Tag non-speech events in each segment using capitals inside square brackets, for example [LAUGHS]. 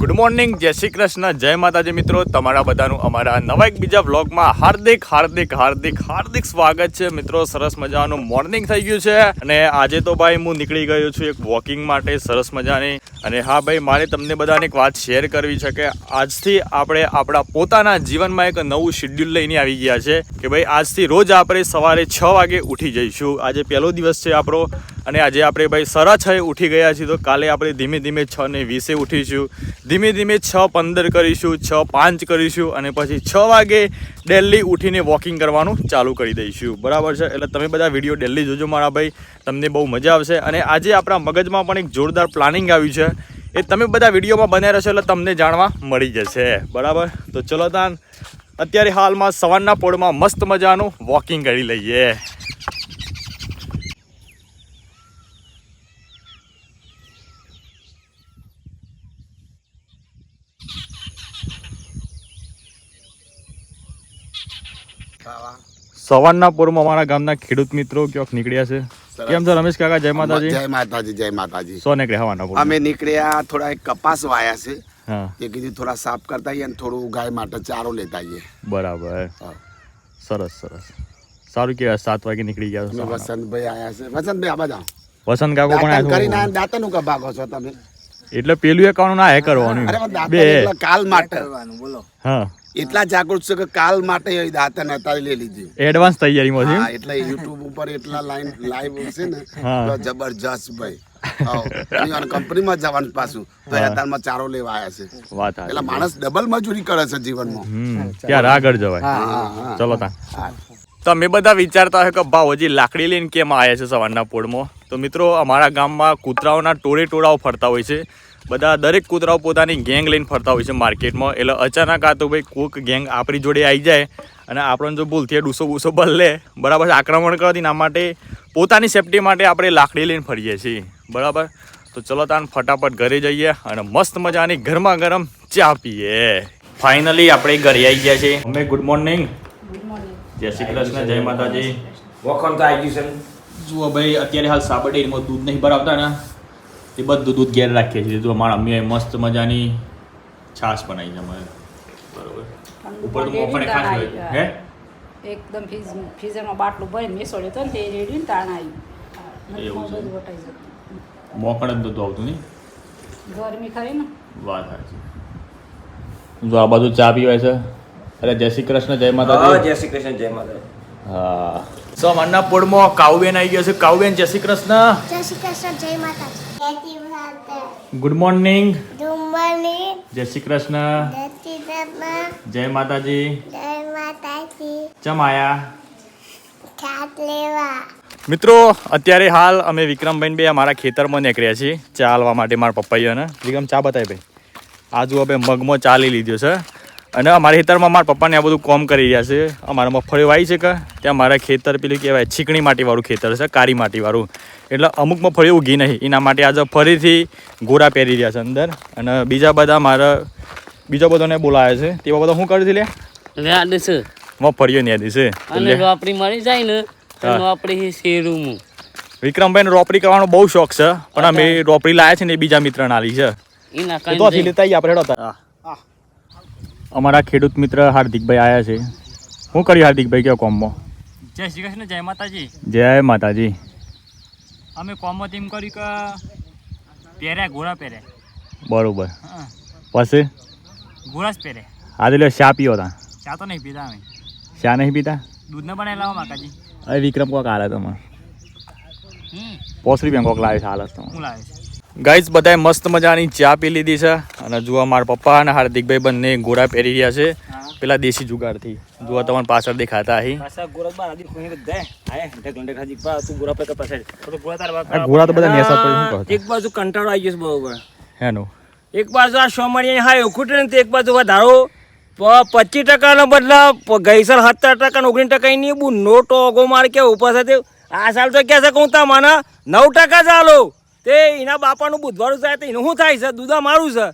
Good morning જય શ્રી કૃષ્ણ, જય માતાજી મિત્રો. તમારા બધાનું અમારા નવા એક બીજા વ્લોગમાં હાર્દિક હાર્દિક હાર્દિક હાર્દિક સ્વાગત છે. મિત્રો, સરસ મજાનું મોર્નિંગ થઈ ગયું છે. અને આજે તો ભાઈ હું નીકળી ગયો છું એક વોકિંગ માટે, સરસ મજાની. અને હા ભાઈ, મારે તમને બધાને એક વાત શેર કરવી છે કે આજથી આપણે આપણા પોતાના જીવનમાં એક નવું શેડ્યુલ લઈને આવી ગયા છે કે ભાઈ, આજથી રોજ આપણે સવારે છ વાગે ઉઠી જઈશું. આજે પહેલો દિવસ છે આપણો. અને આજે આપણે ભાઈ સરા છ ઉઠી ગયા છીએ. તો કાલે આપણે ધીમે ધીમે છ ને વીસે ઉઠીશું. ધીમે ધીમે છ પંદર કરીશું, છ પાંચ કરીશું અને પછી છ વાગે ડેલી ઉઠીને વોકિંગ કરવાનું ચાલુ કરી દઈશું. બરાબર છે? એટલે તમે બધા વીડિયો ડેલી જોજો મારા ભાઈ. તમને બહુ મજા આવશે. અને આજે આપણા મગજમાં પણ એક જોરદાર પ્લાનિંગ આવ્યું છે. એ તમે બધા વિડીયોમાં બન્યા રહેશો એટલે તમને જાણવા મળી જશે. બરાબર? તો ચલો તાન, અત્યારે હાલમાં સવારના પોળમાં મસ્ત મજાનું વોકિંગ કરી લઈએ. સવારના પોરમાં અમારા ગામના ખેડૂત મિત્રો ક્યાંક નીકળ્યા છે? કેમ છો રમેશ કાકા? જય માતાજી. જય માતાજી જય માતાજી. સો નીકળ્યા હવાના પોરમાં. અમે નીકળ્યા થોડા એક કપાસ વાયા છે. એ કીધું થોડા સાફ કરતા આવીએ અને થોડું ગાય માટે ચારો લેતા આવીએ. બરાબર. હા. સરસ સરસ. સારું કે સાત વાગે નીકળી ગયા વસંતભાઈ આયા છે. વસંતભાઈ આ બધા. વસંત કાકો પણ કરીને દાંતનું આ દાંતણનું કા ભાગો છો તમે? એટલે પેલું એ કરવાનું ના એ કરવાનું બે. કાલ માટે. હા. એટલા જાગૃત છે કે કાલ માટે એ દાંતણ અત્યારે લઈ લીધી. એડવાન્સ તૈયારીમાં છે એટલે યુટ્યુબ ઉપર એટલા લાઈન લાઈવ છે ને તો જબરજસ્ત ભાઈ. કંપનીમાં જવાનું પાછું. તો ચારો લેવા આયા છે. વાત એટલે માણસ ડબલ મજૂરી કરે છે જીવનમાં. ક્યારે આગળ જવાય ચલો તા. તમે બધા વિચારતા હોય કે ભાવ હજી લાકડી લઈને કેમ આવ્યા છે સવારના પોળમાં? તો મિત્રો અમારા ગામમાં કૂતરાઓના ટોળે ટોળાઓ ફરતા હોય છે. બધા દરેક કૂતરાઓ પોતાની ગેંગ લઈને ફરતા હોય છે માર્કેટમાં. એટલે અચાનક આ તો ભાઈ કોઈક ગેંગ આપણી જોડે આવી જાય અને આપણને જો ભૂલથી ડૂસો બૂસો બદલે બરાબર આક્રમણ કરતી ના માટે પોતાની સેફટી માટે આપણે લાકડી લઈને ફરીએ છીએ. બરાબર? તો ચલો તાન ફટાફટ ઘરે જઈએ અને મસ્ત મજાની ગરમા ગરમ ચા પીએ. ફાઇનલી આપણે ઘરે આવી ગયા છીએ. અમે ગુડ મોર્નિંગ જય શ્રી કૃષ્ણ જય માતાજી. વખણ તો આવી ગયું છે જુઓ ભાઈ અત્યારે હાલ સાબર ડેરીમાં દૂધ નહીં ભરાવતા ને. એ બધું દૂધ ઘેર રાખીએ છીએ. જો મારા મમ્મીએ મસ્ત મજાની છાશ બનાવી છે અમારે. બરોબર. ઉપર તો મોફળે ખાસ હોય. હે? એકદમ ફીઝ ફીઝરમાં બાટલું ભરીને મેસોડ્યો તો ને તે રેડીને તાણ આવી. એવું છે. મોકળ જ દૂધ આવતું નહીં? ગરમી ખરી ને. વાત સાચી. જો આ બાજુ ચા પીવાય છે? અરે જય શ્રી કૃષ્ણ જય માતા જય શ્રી કૃષ્ણ જય માતા હા. સો મારના પોળમાં કાઉબેન આવી ગયો છે. કાઉબેન જય શ્રી કૃષ્ણ. જય શ્રી કૃષ્ણ જય માતાજી. ગુડ મોર્નિંગ જય શ્રી કૃષ્ણ જય માતાજી જય માતાજી ચમ આયા લેવા મિત્રો અત્યારે હાલ અમે વિક્રમભાઈ બે અમારા ખેતરમાં નીકળ્યા છીએ. ચા હાલવા માટે મારા પપ્પાઈઓને વિક્રમ ચા બતાવી ભાઈ. આ જુઓ ભાઈ મગમાં ચાલી લીધો છે. અને અમારા ખેતરમાં મારા પપ્પાને આ બધું કોમ કરી રહ્યા છે. અમારા મગફળી વાવી છે કે ત્યાં મારા ખેતર પેલું કહેવાય ચીકણી માટીવાળું ખેતર છે કાળી માટીવાળું. એટલે અમુક મગફળી ઉગી નહીં. એના માટે આજે ફરીથી ગોરા પહેરી રહ્યા છે અંદર. અને બીજા બધા મારા બીજા બધાને બોલાવે છે. તેવા બધા શું કરે છે લે? મગફળીઓ ને છે. અને રોપડી મળી જાય ને. રોપડી શેરું વિક્રમભાઈને રોપડી કરવાનો બહુ શોખ છે. પણ અમે રોપડી લાયા છે ને એ બીજા મિત્ર નાલી છે. એના તો કાંઈ લેતા આપણે હેડો. અમારા ખેડૂત મિત્ર હાર્દિકભાઈ આવ્યા છે. શું કર્યું હાર્દિકભાઈ કયો કોમમાં? જય શ્રી કૃષ્ણ જય માતાજી. જય માતાજી. અમે કોમત તેમ કર્યું કે પહેર્યા ઘોડા પહેર્યા. બરોબર. હા. પછી? ઘોડા જ પહેરે આજે લ્યો શા પીવો તા. ચા તો નહીં પીતા અમે. શા નહીં પીતા? દૂધ ને બનાવી લાવો માતાજી. અરે વિક્રમ કોક હાલે તમે હમ. બેંક કોક લાવે છે હાલત તો. હું લાવે છે. ગાઈઝ બધાએ મસ્ત મજાની ચા પી લીધી છે. અને જુઓ મારા પપ્પા અને હાર્દિકભાઈ બંને ગોરા પહેરી રહ્યા છે. પેલા દેશી જુગારથી. જુઓ તમને પાછળ દેખાતા અહીં. ગોરા તો બધા નેસા પડી એક બાજુ કંટાળો આવી ગયો બરોબર. હેનું. એક બાજુ આ સોમણી હા ઉખુટે ને એક બાજુ વધારો પચીસ ટકાના બદલા ગઈસર સત્તર ટકા ઓગણીસ ટકા ની બહુ નોટો ઓગો માર કે ઉપર સાથે આ સાલ તો કે છે કહું તા મને નવ ટકા ચાલો તે એના બાપાનું બુધવારું થાય તો એનું શું થાય છે? દૂધા મારું છે.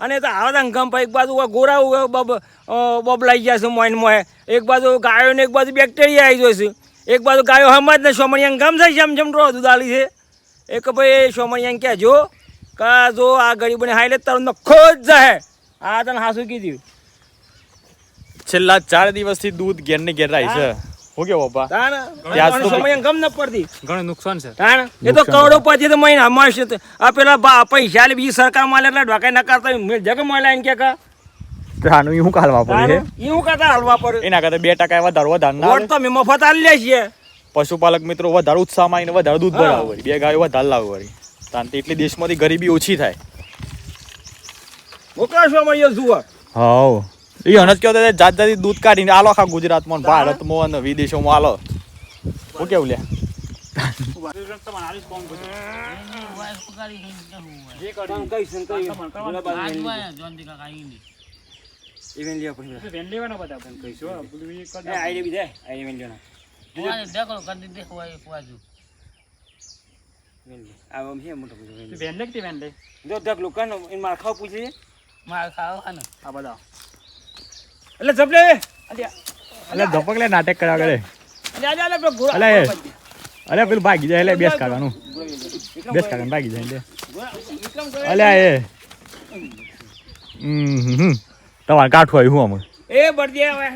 અને તો આવા હંગામ એક બાજુ ગોરા બબ બબલાઈ ગયા છે મોઈન મોએ. એક બાજુ ગાયો ને એક બાજુ બેક્ટેરિયા આવી જાય છે. એક બાજુ ગાયો હમ જ ને સોમણિયા ગમ થાય છે જેમ જેમ રો દૂધ આલી છે એક ભાઈ સોમણિયા કહેજો કે જો આ ગરીબને હાઈલે લે તારું નખો જ જાય આ તને હાસું કીધું. છેલ્લા ચાર દિવસથી દૂધ ઘેર ને ઘેર રહી છે. હું કેવો પપ્પા તાણ તો સમય ગમ ન પડતી. ઘણું નુકસાન છે. તાણ એ તો કરોડો પછી તો મહિના મળશે આ પેલા પૈસા લે બીજી સરકાર માલે એટલે ઢોકાઈ ન કરતા જગ મળે એમ કે કા. આનું શું કાલવા પડે છે એવું કરતા હાલવા પડે. એના કરતા બે ટકા વધારો વધારે ના વોટ તો મેં મફત આલી લે છે પશુપાલક મિત્રો વધારે ઉત્સાહમાં આવીને વધારે દૂધ ભરાવું વળી બે ગાયો વધારે લાવવું વળી તાનથી એટલી દેશમાંથી ગરીબી ઓછી થાય. મોકલાશો જુઓ હાવ એ હનજ કહો જાત જાતથી દૂધ કાઢીને આલો આખા ગુજરાતમાં ભારતમાં અને વિદેશોમાં આલો. હું કેવું લે? માર ખાવ પછી વેન લેવાના બધા પણ કહીશું પેલું એ કરી એ આઈડિયા બી દે આઈડિયા ઇવેન્ટ લ્યો આ આમ છે મોટો બધો તું વેન લે કે તે વેન લે જો દેખ લો કન ઇન માર ખાવ આ બધા. એટલે જપલે અલ્યા. એટલે ધપક લે નાટક કરવા કરે અલ્યા અલ્યા પેલો અલે. અરે પેલું ભાગી જાય એટલે બેસ કાઢવાનું બેસ કાઢવાનું ભાગી જાય એટલે અલ્યા એ. હમ હમ તમારે કાઠું આવ્યું શું અમે એ બળદે હવે.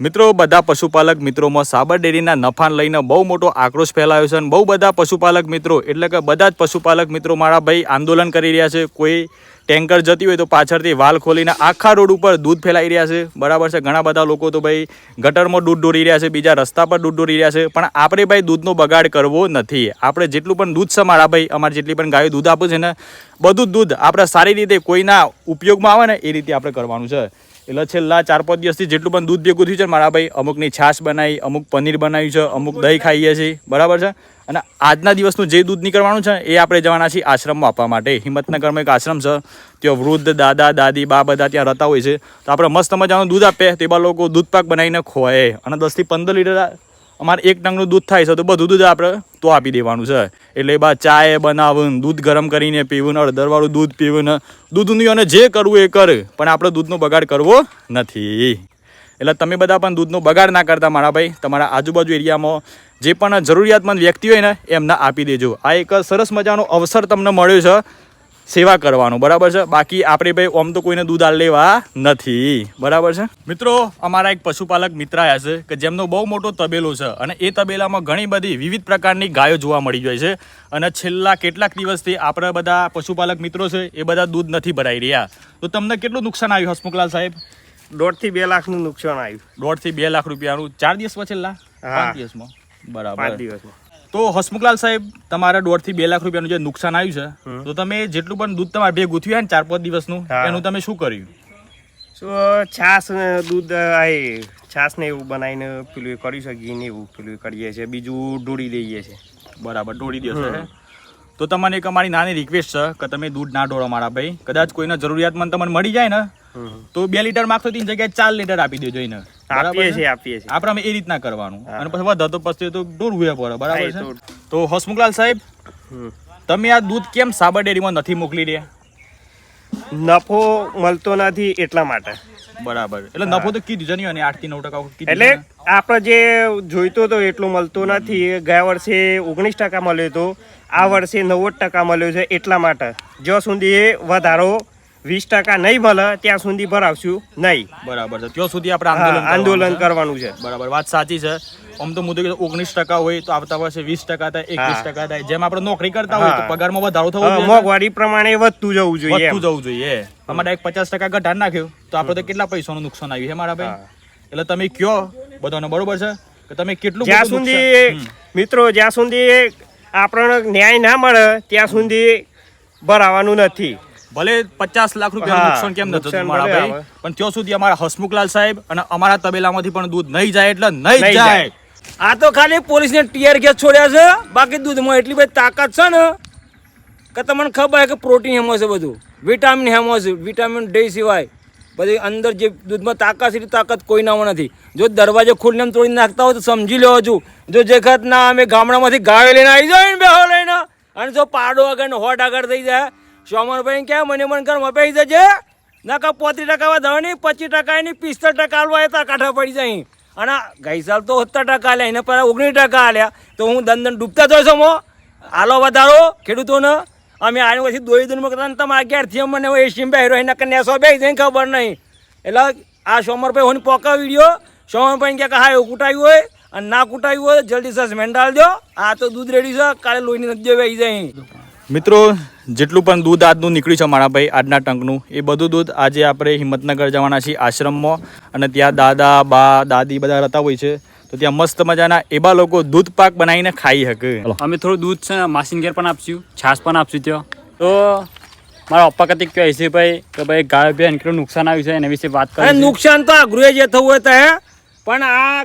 મિત્રો, બધા પશુપાલક મિત્રોમાં સાબર ડેરીના નફાન લઈને બહુ મોટો આક્રોશ ફેલાયો છે અને બહુ બધા પશુપાલક મિત્રો, એટલે કે બધા જ પશુપાલક મિત્રો મારા ભાઈ આંદોલન કરી રહ્યા છે. કોઈ ટેન્કર જતી હોય તો પાછળથી વાલ ખોલીને આખા રોડ ઉપર દૂધ ફેલાઈ રહ્યા છે. બરાબર છે, ઘણા બધા લોકો તો ભાઈ ગટરમાં દૂધ દોરી રહ્યા છે, બીજા રસ્તા પર દૂધ દોરી રહ્યા છે. પણ આપણે ભાઈ દૂધનો બગાડ કરવો નથી. આપણે જેટલું પણ દૂધ છે મારા ભાઈ, અમારે જેટલી પણ ગાયો દૂધ આપે છે ને, બધું દૂધ આપણે સારી રીતે કોઈના ઉપયોગમાં આવે ને, એ રીતે આપણે કરવાનું છે. એટલે છેલ્લા ચાર પાંચ દિવસથી જેટલું પણ દૂધ ભેગું થયું છે મારા ભાઈ અમુકની છાશ બનાવી અમુક પનીર બનાવ્યું છે અમુક દહીં ખાઈએ છીએ. બરાબર છે? અને આજના દિવસનું જે દૂધ નીકળવાનું છે એ આપણે જવાના છીએ આશ્રમમાં આપવા માટે. હિંમતનગરમાં એક આશ્રમ છે. ત્યાં વૃદ્ધ દાદા દાદી બા બધા ત્યાં રહેતા હોય છે. તો આપણે મસ્ત મજાનું દૂધ આપે તે બા લોકો દૂધ પાક બનાવીને ખોવાય. અને દસથી પંદર લીટર અમારે એક ટંગનું દૂધ થાય છે, તો બધું દૂધ આપણે તો આપી દેવાનું છે. એટલે બા ચાય બનાવું દૂધ ગરમ કરીને પીવું અડધરવાળું દૂધ પીવું દૂધનું અને જે કરવું એ કર, પણ આપણે દૂધનો બગાડ કરવો નથી. એટલે તમે બધા પણ દૂધનો બગાડ ના કરતા મારા ભાઈ. તમારા આજુબાજુ એરિયામાં જે પણ જરૂરિયાતમંદ વ્યક્તિ હોય ને, એમને આપી દેજો. આ એક સરસ મજાનો અવસર તમને મળ્યો છે. સેવા કરવાનું બરાબર છે? બાકી આપણે ભાઈ ઓમ તો કોઈને દૂધ આલ લેવા નથી બરાબર છે? મિત્રો અમારા એક પશુપાલક મિત્ર આવ્યા છે કે જેમનો બહુ મોટો તબેલો છે અને એ તબેલામાં ઘણી બધી વિવિધ પ્રકારની ગાયો જોવા મળી જાય છે અને છેલ્લા કેટલાક દિવસથી આપણા બધા પશુપાલક મિત્રો છે એ બધા દૂધ નથી ભરાઈ રહ્યા. તો તમને કેટલું નુકસાન આવ્યું હસમુખલાલ સાહેબ? દોઢથી બે લાખનું નુકસાન આવ્યું. દોઢથી બે લાખ રૂપિયાનું. ચાર દિવસમાં છેલ્લા. પાંચ દિવસમાં? બરાબર. પાંચ દિવસમાં. તો હસમુખલાલ સાહેબ તમારા દોઢથી બે લાખ રૂપિયાનું જે નુકસાન આવ્યું છે તો તમે જેટલું પણ દૂધ તમારે ભેગું થયું ને ચાર પાંચ દિવસનું એનું તમે શું કર્યું? શું છાસ દૂધ આય છાસ ને એવું બનાવીને પેલું કરી શકીએ ને એવું પેલું કરીએ છીએ બીજું ઢોળી દઈએ છીએ. બરાબર દોડી દઈએ છે. તો તમને એક અમારી નાની રિક્વેસ્ટ છે કે તમે દૂધ ના ઢોળો મારા ભાઈ. કદાચ કોઈને જરૂરિયાતમંદ તમને મળી જાય ને તો બે લીટર માંગતો તેની જગ્યાએ ચાર લીટર આપી દેજો એને. આપીએ છીએ આપીએ છીએ. આપણે એ રીતના કરવાનું. અને પછી વધે તો પછી તો દૂર એ પડે બરાબર છે? તો હસમુખલાલ સાહેબ તમે આ દૂધ કેમ સાબર ડેરીમાં નથી મોકલી રહ્યા? નફો મળતો નથી એટલા માટે. બરાબર. એટલે નફો તો કીધું નહીં અને આઠથી નવ ટકા એટલે આપણે જે જોઈતો હતો એટલો મળતો નથી. ગયા વર્ષે ઓગણીસ ટકા મળ્યો હતો આ વર્ષે નવ્વદ ટકા મળ્યો છે એટલા માટે. જ્યાં સુધી વધારો વીસ ટકા નહીં મળે ત્યાં સુધી ભરાવશું નહીં. બરાબર છે. ત્યાં સુધી આપણે આંદોલન આંદોલન કરવાનું છે. બરાબર વાત સાચી છે. આમ તો મુદ્દો ઓગણીસ ટકા હોય તો આવતા વર્ષે વીસ ટકા થાય એકવીસ ટકા થાય. જેમ આપણે નોકરી કરતા હોય તો પગારમાં વધારો થવો જોઈએ મોંઘવારી પ્રમાણે વધતું જવું જોઈએ. વધતું જવું જોઈએ અમારે એક પચાસ ટકા ઘટાડ નાખ્યું તો આપણે તો કેટલા પૈસાનું નુકસાન આવ્યું છે મારા ભાઈ? એટલે તમે કયો બધાને બરોબર છે? કે તમે કેટલું જ્યાં સુધી મિત્રો જ્યાં સુધી આપણને ન્યાય ના મળે ત્યાં સુધી ભરાવાનું નથી. ભલે પચાસ લાખ રૂપિયા નુકસાન કેમ થતું મારા ભાઈ પણ ત્યાં સુધી અમારા હસમુખલાલ સાહેબ અને અમારા તબેલામાંથી પણ દૂધ નહીં જાય એટલે નહીં જાય. આ તો ખાલી પોલીસને ટીયર ગેસ છોડ્યા છે બાકી દૂધમાં એટલી બધી તાકાત છે ને કે તમને ખબર કે પ્રોટીન હેમો છે બધું. વિટામિન હેમો છે વિટામિન ડી સિવાય. બધી અંદર જે દૂધમાં તાકાત એટલી તાકાત કોઈનામાં નથી. જો દરવાજો ખોલીને આમ તોડી નાખતા હોય તો સમજી લેવો છું જો જે વખત ના અમે ગામડામાંથી ગાયો લઈને આવી જાય ને બેહો લઈને. અને જો પાડો આગળ હોટ આગળ થઈ જાય સોમરભાઈ કે મને મન ઘરમાં બેસી જજે. નકા પોત્રીસ ટકા નહીં પચીસ ટકા એની પિસ્તર ટકા હાલવા એ તાર કાંઠા પડી જાય. અને ગઈ સાલ તો સત્તર ટકા આલ્યા, એને પહેલાં ઓગણીસ ટકા આલ્યા. તો હું દંદન ડૂબતા જોઈશ મો. આલો વધારો, ખેડૂતોને. અમે આની પછી દોઈ દોઈ કરતા તમારા ઘેરથી મને એસી બેહરો એના કન્યા સો બે જઈને ખબર નહીં. એટલે આ સોમરભાઈ હોની પોકા વીડિયો. સોમરભાઈ કે, હા, એવું કૂટાયું હોય અને ના કૂટાયું હોય, જલ્દી સસ્પેન્ડ ડાલ દો આ તો દૂધ રેડી છે, કાલે લોહીની નદી વહી જાય. મિત્રો જેટલું પણ દૂધ આજનું નીકળ્યું છે મારા ભાઈ આજના ટંકનું એ બધું દૂધ આજે આપણે હિંમતનગર જવાના છીએ આશ્રમમાં. અને ત્યાં દાદા બા દાદી બધા રહેતા હોય છે. તો ત્યાં મસ્ત મજાના એવા લોકો દૂધ પાક બનાવીને ખાઈ શકે. અમે થોડું દૂધ છે માસીન ઘેર પણ આપશું છાશ પણ આપશું ત્યાં. તો મારા પપ્પા કતિક કહે છે ભાઈ કે ભાઈ ગાય બેન કેટલું નુકસાન આવ્યું છે એના વિશે વાત કરે નુકસાન તો આ ગૃહે જે થવું હોય તો પણ આ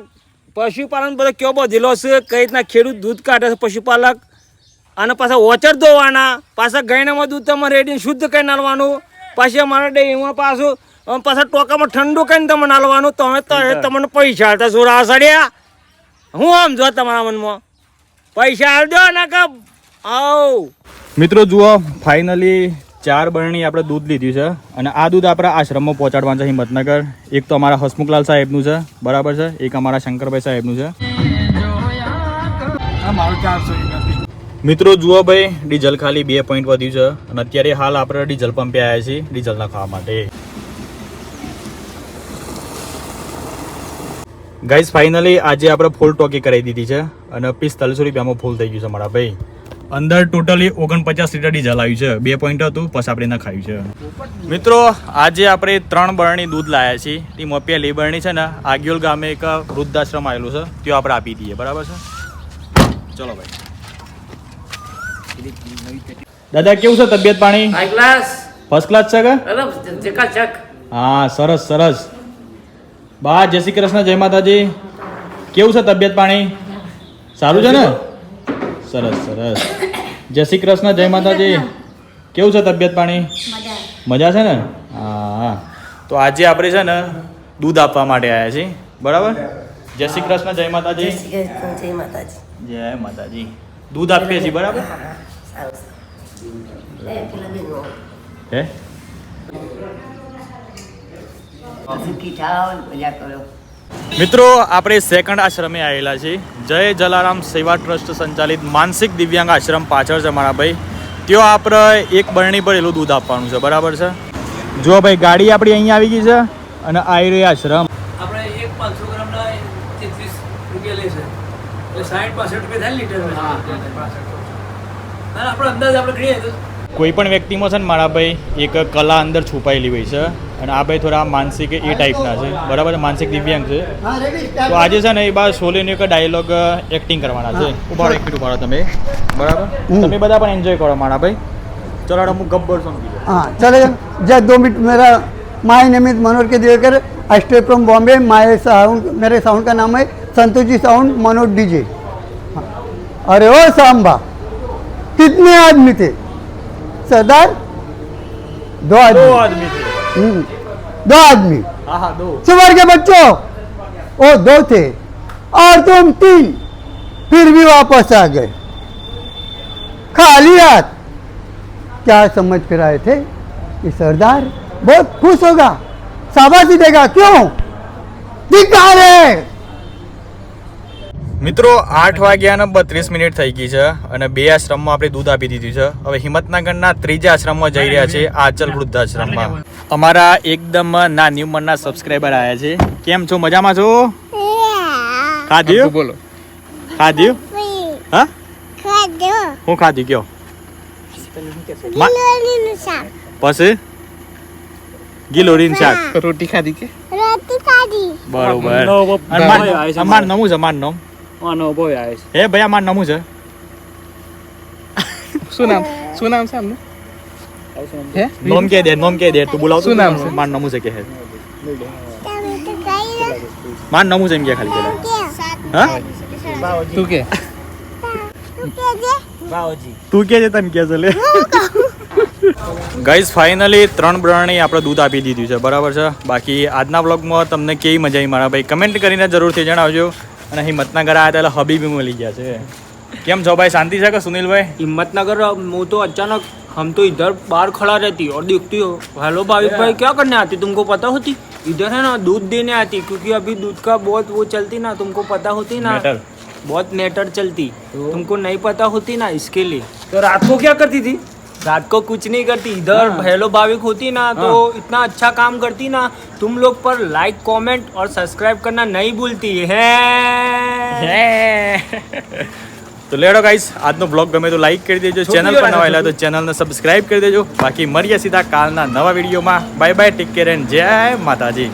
પશુપાલન બધો કેવો બધેલો છે કઈ રીતના ખેડૂત દૂધ કાઢે છે પશુપાલક? અને પાછા ઓચર ધોવાના પાછા ગયનામાં દૂધ તમારે રેડીને શુદ્ધ કરી નાલવાનું પાછી અમારા ડેરીમાં પાછું પાછા ટોકામાં ઠંડુ કરીને તમે નાલવાનું તમે તો તમને પૈસા હાલતા સુરા સડ્યા? હું આમ જો તમારા મનમાં. પૈસા હાલ દો ને કે આવ. મિત્રો જુઓ ફાઇનલી ચાર બરણી આપણે દૂધ લીધું છે અને આ દૂધ આપણે આશ્રમમાં પહોંચાડવાનું છે હિંમતનગર. એક તો અમારા હસમુખલાલ સાહેબનું છે બરાબર છે? એક અમારા શંકરભાઈ સાહેબનું છે. મિત્રો, જુઓ ભાઈ, ડીઝલ ખાલી બે પોઈન્ટ વધ્યું છે અને અત્યારે હાલ આપણે ડીઝલ પંપે આવ્યા છીએ ડીઝલ નાખવા માટે. ગાઈઝ ફાઇનલી આજે આપણે ફૂલ ટોકી કરાવી દીધી છે અને પિસ્તાલીસો રૂપિયામાં ફૂલ થઈ ગયું છે મારા ભાઈ. અંદર ટોટલી ઓગણપચાસ લીટર ડીઝલ આવ્યું છે. બે પોઈન્ટ હતું, પછી આપણે નખાયું છે. મિત્રો, આજે આપણે ત્રણ બરણી દૂધ લાયા છીએ. તેમાં પહેલી બરણી છે ને, આગિયોલ ગામે એક વૃદ્ધાશ્રમ આવેલું છે. ત્યાં આપણે આપી દઈએ. બરાબર છે? ચલો ભાઈ. દાદા કેવું છે તબિયત પાણી? હાઈ ક્લાસ ફર્સ્ટ ક્લાસ છે કે? હા સરસ સરસ. બા જય શ્રી કૃષ્ણ જય માતાજી. કેવું છે તબિયત પાણી? સારું છે ને? સરસ સરસ. જય શ્રી કૃષ્ણ જય માતાજી. કેવું છે તબિયત પાણી? મજા છે ને? હા તો આજે આપણે છે ને દૂધ આપવા માટે આવ્યા છીએ. બરાબર? જય શ્રી કૃષ્ણ જય માતાજી. જય માતાજી. જય માતાજી. દૂધ આપીએ છીએ બરાબર? હે? મિત્રો આપણે સેકન્ડ આશ્રમે આવેલા છીએ. જય જલારામ સેવા ટ્રસ્ટ સંચાલિત માનસિક દિવ્યાંગ આશ્રમ પાછળ છે મારા ભાઈ. તેઓ આપણે એક બરણી પર એલું દૂધ આપવાનું છે બરાબર છે? જો ભાઈ ગાડી આપણી અહીંયા આવી ગઈ છે અને આવી રહી આશ્રમ. આપણે એક પાંચસો ગ્રામના તેત્રીસ રૂપિયા લે છે. એટલે સાઠ પાસઠ રૂપિયા થાય લીટર અને આપણે અંદાજ આપણે ગણીએ તો કોઈ પણ વ્યક્તિમાં છે ને મારા ભાઈ એક કલા અંદર છુપાયેલી હોય છે અને આ ભાઈ થોડા માનસિક એ ટાઈપના છે બરાબર છે માનસિક દિવ્યાંગ છે તો આજે છે ને એ બાર સોલેનો એક ડાયલોગ એક્ટિંગ કરવાના છે ઉભાડો એક મિનિટ ઉભાડો તમે બરાબર તમે બધા પણ એન્જોય કરો મારા ભાઈ ચલો હું ગબ્બર સમજી જાઉં. हाँ चलेगा जय दो मिनट मेरा my name is Manoj K Divekar I stay from Bombay my sound मेरे साउंड का नाम है संतोष जी साउंड मनोज डीजे अरे ओ सांबा कितने आदमी थे? सरदार? दो आदमी। दो आदमी थे। हम्म, दो आदमी। दो। के बच्चों ओ दो थे। और तुम तीन फिर भी वापस आ गए। खाली हाथ। क्या समझ कर आए थे कि सरदार बहुत खुश होगा शाबाशी देगा। क्यों? दिखा रहे મિત્રો આઠ વાગ્યાને બત્રીસ મિનિટ થઈ ગઈ છે અને બે આશ્રમમાં આપણે દૂધ આપી દીધું છે. હવે હિંમતનગરના ત્રીજા આશ્રમમાં જઈ રહ્યા છે આચલ વૃદ્ધાશ્રમમાં. અમારા એકદમ નાની ઉંમરના સબસ્ક્રાઈબર આવ્યા છે. કેમ છો? મજામાં છો? ખાધ્યું? બોલો. ખાધ્યું? હા? હું ખાધ્યું કયો? પછી? ગિલોરીન શાક. રોટી. ખાધી બરોબર. નવો અને માર- અમાર. નવું છે માર નમ. આનો બોય આવે છે. હે ભાઈ મારું નમું છે? [LAUGHS] શું નામ? શું નામ છે આમનું હે? નોમ કે દે નોમ કે દે તું બોલાવ શું નામ છે? માર નમું છે કે હે? માર નમું છે એમ કે ખાલી પેલા? હા? તું કે? તું કે છે તમે કે છે લે? ગાઈઝ ફાઇનલી ત્રણ બ્રણે આપણે દૂધ આપી દીધું છે બરાબર છે? બાકી આજના બ્લોગમાં તમને કેવી મજા આવી મારા ભાઈ? કમેન્ટ કરીને જરૂરથી જણાવજો. અને હિંમતના ઘરે આવ્યા એટલે હબીબી મળી ગયા છે કેમ છો ભાઈ શાંતિ છે કે સુનિલભાઈ हिम्मतनगर वो तो अचानक हम तो इधर बाहर खड़ा रहती और देखती हो हेलो भाविक भाई क्या करने आती तुमको पता होती इधर है ना दूध देने आती क्योंकि अभी दूध का बहुत वो चलती ना तुमको पता होती ना मैटर बहुत मैटर चलती तुमको नहीं पता होती ना इसके लिए तो रात को क्या करती थी रात को कुछ नहीं करती इधर हेलो भाविक होती ना तो इतना अच्छा काम करती ना तुम लोग पर लाइक कमेंट और सब्सक्राइब करना नहीं भूलती है તો લેડો ગાઈસ આજનો બ્લોગ ગમે તો લાઈક કરી દેજો છોકરીઓ ચેનલ પર રાખો, નવા આવેલા તો ચેનલને સબસ્ક્રાઇબ કરી દેજો બાકી મળીએ સીધા કાલના નવા વિડીયોમાં bye bye take care and જય માતાજી